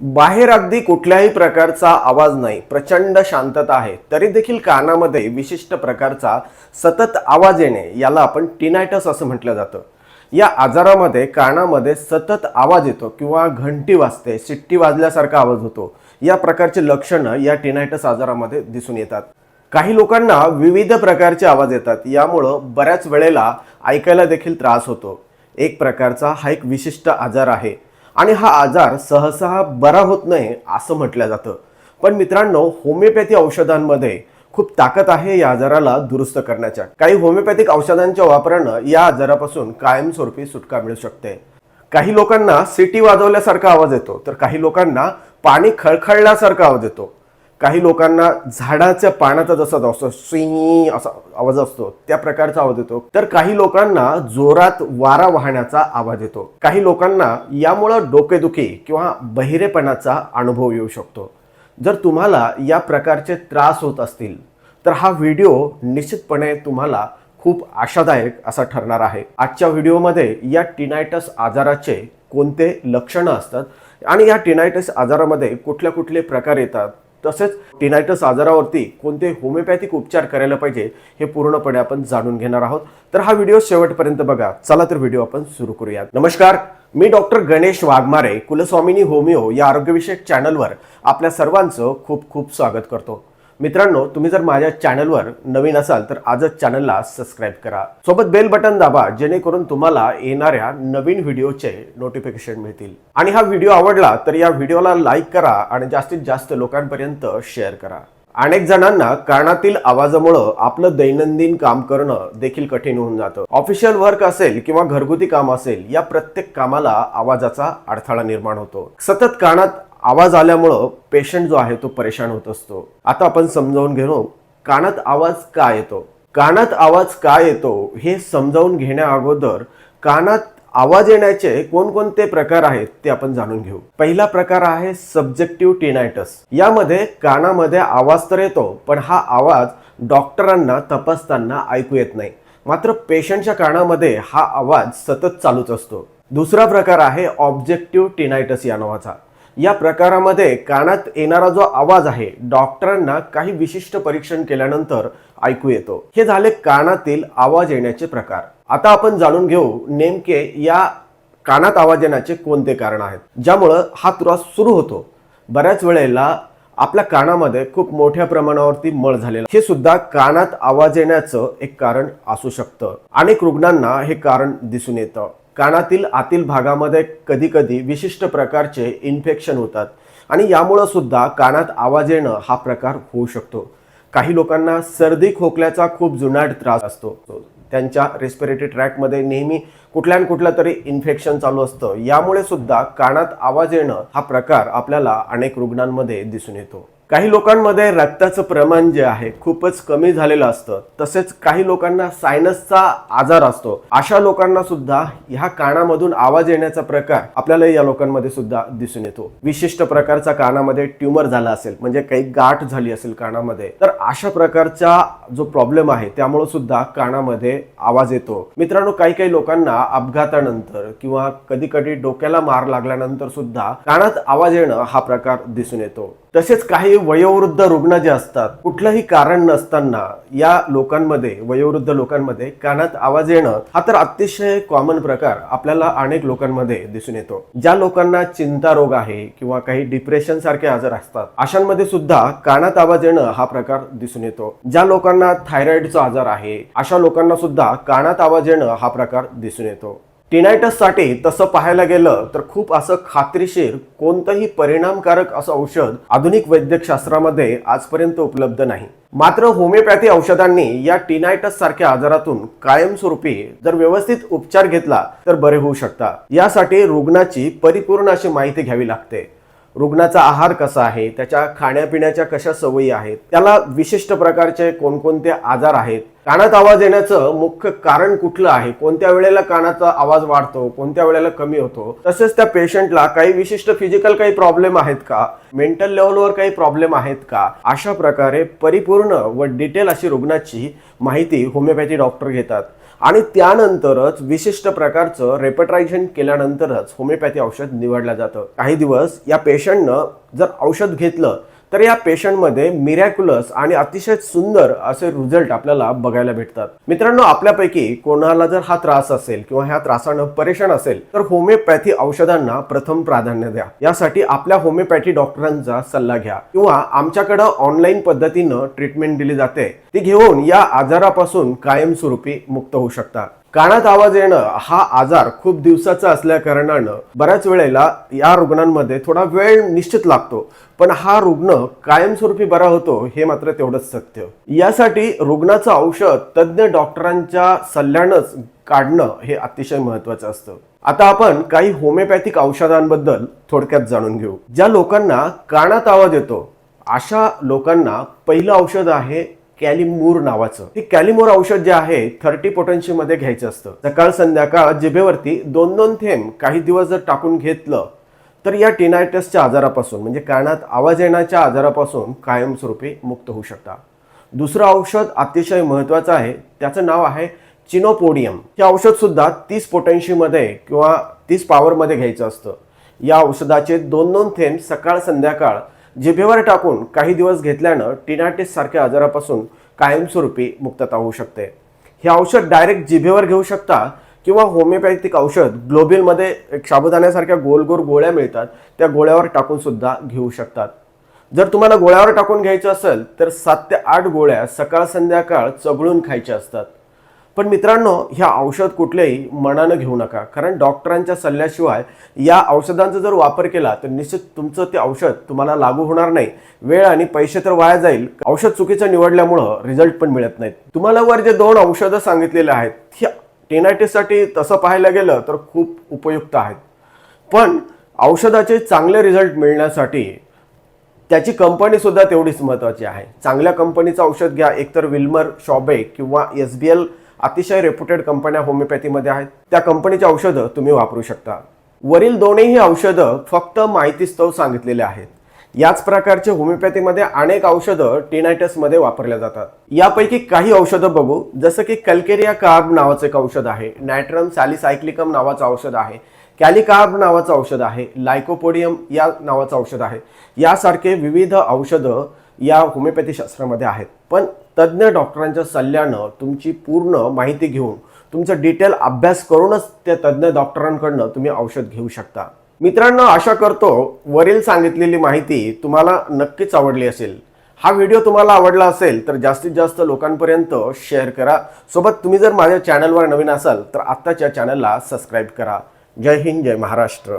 बाहेर अगदी कुठल्याही प्रकारचा आवाज नाही प्रचंड शांतता आहे. तरी देखील कानामध्ये विशिष्ट प्रकारचा सतत आवाज येणे याला आपण टिनायटस असं म्हटलं जातं. या आजारामध्ये कानामध्ये सतत आवाज येतो किंवा घंटी वाजते शिट्टी वाजल्यासारखा आवाज होतो. या प्रकारचे लक्षणं या टिनायटस आजारामध्ये दिसून येतात. काही लोकांना विविध प्रकारचे आवाज येतात यामुळं बऱ्याच वेळेला ऐकायला देखील त्रास होतो. एक प्रकारचा हा एक विशिष्ट आजार आहे. आणि हा आजार सहसा बरा होत नाही असं म्हटलं जातं. पण मित्रांनो होमिओपॅथी औषधांमध्ये खूप ताकद आहे या आजाराला दुरुस्त करण्याच्या. काही होमिओपॅथिक औषधांच्या वापरानं या आजारापासून कायमस्वरूपी सुटका मिळू शकते. काही लोकांना सिटी वाजवल्यासारखा आवाज येतो तर काही लोकांना पाणी खळखळल्यासारखा आवाज येतो. काही लोकांना झाडाच्या पानाचा जसा असतो स्विंगी असा आवाज असतो त्या प्रकारचा आवाज येतो. तर काही लोकांना जोरात वारा वाहण्याचा आवाज येतो. काही लोकांना यामुळं डोकेदुखी किंवा बहिरेपणाचा अनुभव येऊ शकतो. जर तुम्हाला या प्रकारचे त्रास होत असतील तर हा व्हिडिओ निश्चितपणे तुम्हाला खूप आशादायक असा ठरणार आहे. आजच्या व्हिडिओमध्ये या टिनायटस आजाराचे कोणते लक्षणं असतात आणि या टिनायटस आजारामध्ये कुठल्या कुठले प्रकार येतात तसेच टिनायटस आजारावरती कोणते होमिओपॅथिक उपचार करायला पाहिजे हे पूर्णपणे आपण जाणून घेणार आहोत. तर हा व्हिडिओ शेवटपर्यंत बघा. चला तर व्हिडिओ आपण सुरू करूया नमस्कार मी डॉक्टर गणेश वाघमारे कुलस्वामिनी होमिओ या आरोग्यविषयक चॅनलवर आपल्या सर्वांचं खूप खूप स्वागत करतो. मित्रांनो तुम्ही जर माझ्या चॅनलवर नवीन असाल तर आजच चॅनलला सबस्क्राईब करा. सोबत बेल बटन दाबा जेणेकरून तुम्हाला येणाऱ्या नवीन व्हिडिओचे नोटिफिकेशन मिळतील. आणि हा व्हिडिओ आवडला तर या व्हिडिओला लाईक करा आणि जास्तीत जास्त लोकांपर्यंत शेअर करा. अनेक जणांना कानातील आवाजामुळं आपलं दैनंदिन काम करणं देखील कठीण होऊन जातं. ऑफिशियल वर्क असेल किंवा घरगुती काम असेल या प्रत्येक कामाला आवाजाचा अडथळा निर्माण होतो. सतत कानात आवाज आल्यामुळं पेशंट जो आहे तो परेशान होत असतो. आता आपण समजावून घेऊ कानात आवाज का येतो? कानात आवाज का येतो हे समजावून घेण्या अगोदर कानात आवाज येण्याचे कोणकोणते प्रकार आहेत ते आपण जाणून घेऊ. पहिला प्रकार आहे सब्जेक्टिव्ह टिनायटस यामध्ये कानामध्ये आवाज तर येतो पण हा आवाज डॉक्टरांना तपासताना ऐकू येत नाही. मात्र पेशंटच्या कानामध्ये हा आवाज सतत चालूच असतो. दुसरा प्रकार आहे ऑब्जेक्टिव्ह टिनायटस या नावाचा. या प्रकारामध्ये कानात येणारा जो आवाज आहे डॉक्टरांना काही विशिष्ट परीक्षण केल्यानंतर ऐकू येतो. हे झाले कानातील आवाज येण्याचे प्रकार. आता आपण जाणून घेऊ नेमके या कानात आवाज येण्याचे कोणते कारण आहेत ज्यामुळं हा त्रास सुरू होतो. बऱ्याच वेळेला आपल्या कानामध्ये खूप मोठ्या प्रमाणावरती मळ झालेला हे सुद्धा कानात आवाज येण्याचं एक कारण असू शकतं. अनेक रुग्णांना हे कारण दिसून येतं. कानातील आतील भागामध्ये कधीकधी विशिष्ट प्रकारचे इन्फेक्शन होतात. आणि यामुळं सुद्धा कानात आवाज येणं हा प्रकार होऊ शकतो. काही लोकांना सर्दी खोकल्याचा खूप जुनाट त्रास असतो. त्यांच्या रेस्पिरेटरी ट्रॅकमध्ये नेहमी कुठल्या न कुठलं तरी इन्फेक्शन चालू असतं. यामुळे सुद्धा कानात आवाज येणं हा प्रकार आपल्याला अनेक रुग्णांमध्ये दिसून येतो. काही लोकांमध्ये रक्ताचं प्रमाण जे आहे खूपच कमी झालेलं असतं. तसेच काही लोकांना सायनसचा आजार असतो. अशा लोकांना सुद्धा ह्या कानामधून आवाज येण्याचा प्रकार आपल्याला या लोकांमध्ये सुद्धा दिसून येतो. विशिष्ट प्रकारचा कानामध्ये ट्युमर झाला असेल म्हणजे काही गाठ झाली असेल कानामध्ये तर अशा प्रकारचा जो प्रॉब्लेम आहे त्यामुळे सुद्धा कानामध्ये आवाज येतो. मित्रांनो काही काही लोकांना अपघातानंतर किंवा कधी कधी डोक्याला मार लागल्यानंतर सुद्धा कानात आवाज येणं हा प्रकार दिसून येतो. तसेच काही वयोवृद्ध रुग्ण जे असतात कुठलंही कारण नसताना या लोकांमध्ये वयोवृद्ध लोकांमध्ये कानात आवाज येणं हा तर अतिशय कॉमन प्रकार आपल्याला अनेक लोकांमध्ये दिसून येतो. ज्या लोकांना चिंता रोग आहे किंवा काही डिप्रेशन सारखे आजार असतात अशांमध्ये सुद्धा कानात आवाज येणं हा प्रकार दिसून येतो. ज्या लोकांना थायरॉइडचा आजार आहे अशा लोकांना सुद्धा कानात आवाज येणं हा प्रकार दिसून येतो. टिनायटससाठी तसं पाहायला गेलं तर खूप असं खात्रीशीर कोणतंही परिणामकारक असं औषध आधुनिक वैद्यकशास्त्रामध्ये आजपर्यंत उपलब्ध नाही. मात्र होमिओपॅथी औषधांनी या टिनायटस सारख्या आजारातून कायमस्वरूपी जर व्यवस्थित उपचार घेतला तर बरे होऊ शकतात. यासाठी रुग्णाची परिपूर्ण अशी माहिती घ्यावी लागते. रुग्णाचा आहार कसा आहे त्याच्या खाण्यापिण्याच्या कशा सवयी आहेत त्याला विशिष्ट प्रकारचे कोणकोणते आजार आहेत कानात आवाज येण्याचं मुख्य कारण कुठलं आहे कोणत्या वेळेला कानाचा आवाज वाढतो कोणत्या वेळेला कमी होतो तसेच त्या पेशंटला काही विशिष्ट फिजिकल काही प्रॉब्लेम आहेत का मेंटल लेवलवर काही प्रॉब्लेम आहेत का अशा प्रकारे परिपूर्ण व डिटेल अशी रुग्णाची माहिती होमिओपॅथी डॉक्टर घेतात. आणि त्यानंतरच विशिष्ट प्रकारचं रेपटरायझेशन केल्यानंतरच होमिओपॅथी औषध निवडलं जातं. काही दिवस या पेशंटनं जर औषध घेतलं तर या पेशंटमध्ये मिरॅक्युलस आणि अतिशय सुंदर असे रिझल्ट आपल्याला बघायला भेटतात. मित्रांनो आपल्यापैकी कोणाला जर हा त्रास असेल किंवा ह्या त्रासानं परेशान असेल तर होमिओपॅथी औषधांना प्रथम प्राधान्य द्या. यासाठी आपल्या होमिओपॅथी डॉक्टरांचा सल्ला घ्या. किंवा आमच्याकडं ऑनलाईन पद्धतीनं ट्रीटमेंट दिली जाते. ती घेऊन या आजारापासून कायमस्वरूपी मुक्त होऊ शकता. कानात आवाज येणं हा आजार खूप दिवसाचा असल्या कारणानं बऱ्याच वेळेला या रुग्णांमध्ये थोडा वेळ निश्चित लागतो. पण हा रुग्ण कायमस्वरूपी बरा होतो हे मात्र तेवढंच सत्य. यासाठी रुग्णाचं औषध तज्ज्ञ डॉक्टरांच्या सल्ल्यानंच काढणं हे अतिशय महत्वाचं असतं. आता आपण काही होमिओपॅथिक औषधांबद्दल थोडक्यात जाणून घेऊ. ज्या लोकांना कानात आवाज येतो अशा लोकांना पहिलं औषध आहे कॅलिमूर नावाचं. हे कॅलिमोर औषध जे आहे थर्टी पोटन्शी मध्ये घ्यायचं असतं. सकाळ संध्याकाळ जिभेवरती दोन दोन थेंब काही दिवस जर टाकून घेतलं तर या टिनायटसच्या आजारापासून म्हणजे कानात आवाज येण्याच्या आजारापासून कायमस्वरूपी मुक्त होऊ शकता. दुसरं औषध अतिशय महत्त्वाचं आहे त्याचं नाव आहे चिनोपोडियम. हे औषध सुद्धा तीस पोटन्शीमध्ये किंवा तीस पॉवरमध्ये घ्यायचं असतं. या औषधाचे दोन दोन थेंब सकाळ संध्याकाळ जिभेवर टाकून काही दिवस घेतल्यानं टिनाटिस सारख्या आजारापासून कायमस्वरूपी मुक्तता होऊ शकते. हे औषध डायरेक्ट जिभेवर घेऊ शकता किंवा होमिओपॅथिक औषध ग्लोबिलमध्ये एक साबुदाण्यासारख्या गोल गोल गोळ्या मिळतात त्या गोळ्यावर टाकून सुद्धा घेऊ शकतात. जर तुम्हाला गोळ्यावर टाकून घ्यायचं असेल तर सात ते आठ गोळ्या सकाळ संध्याकाळ चगळून खायच्या असतात. पण मित्रांनो ह्या औषध कुठल्याही मनानं घेऊ नका. कारण डॉक्टरांच्या सल्ल्याशिवाय या औषधांचा जर वापर केला तर निश्चित तुमचं ते औषध तुम्हाला लागू होणार नाही. वेळ आणि पैसे तर वाया जाईल. औषध चुकीचं निवडल्यामुळं रिझल्ट पण मिळत नाहीत. तुम्हाला वर जे दोन औषधं सांगितलेले आहेत ही टेनायटिससाठी तसं पाहायला गेलं तर खूप उपयुक्त आहेत. पण औषधाचे चांगले रिझल्ट मिळण्यासाठी त्याची कंपनीसुद्धा तेवढीच महत्त्वाची आहे. चांगल्या कंपनीचं औषध घ्या. एकतर विल्मर शॉबे किंवा एस बी एल अतिशय रेप्युटेड कंपन्या होमिओपॅथीमध्ये आहेत. त्या कंपनीची औषधं तुम्ही वापरू शकता. वरील दोन्ही औषधं फक्त माहितीस्तव सांगितलेले आहेत. याच प्रकारचे होमिओपॅथीमध्ये अनेक औषधं टिनायटसमध्ये वापरल्या जातात. यापैकी काही औषधं बघू. जसं की कल्केरिया कार्ब नावाचं एक औषध आहे. नायट्रम सॅलिसायक्लिकम नावाचं औषध आहे. कॅलिकार्ब नावाचं औषध आहे. लायकोपोडियम या नावाचं औषध आहे. यासारखे विविध औषधं या होमिओपॅथी शास्त्रामध्ये आहेत. पण तज्ज्ञ डॉक्टरांच्या सल्ल्यानं तुमची पूर्ण माहिती घेऊन तुमचं डिटेल अभ्यास करूनच त्या तज्ज्ञ डॉक्टरांकडनं तुम्ही औषध घेऊ शकता. मित्रांनो आशा करतो वरील सांगितलेली माहिती तुम्हाला नक्कीच आवडली असेल. हा व्हिडिओ तुम्हाला आवडला असेल तर जास्तीत जास्त लोकांपर्यंत शेअर करा. सोबत तुम्ही जर माझ्या चॅनलवर नवीन असाल तर आत्ताच्या चॅनलला सबस्क्राईब करा. जय हिंद जय महाराष्ट्र.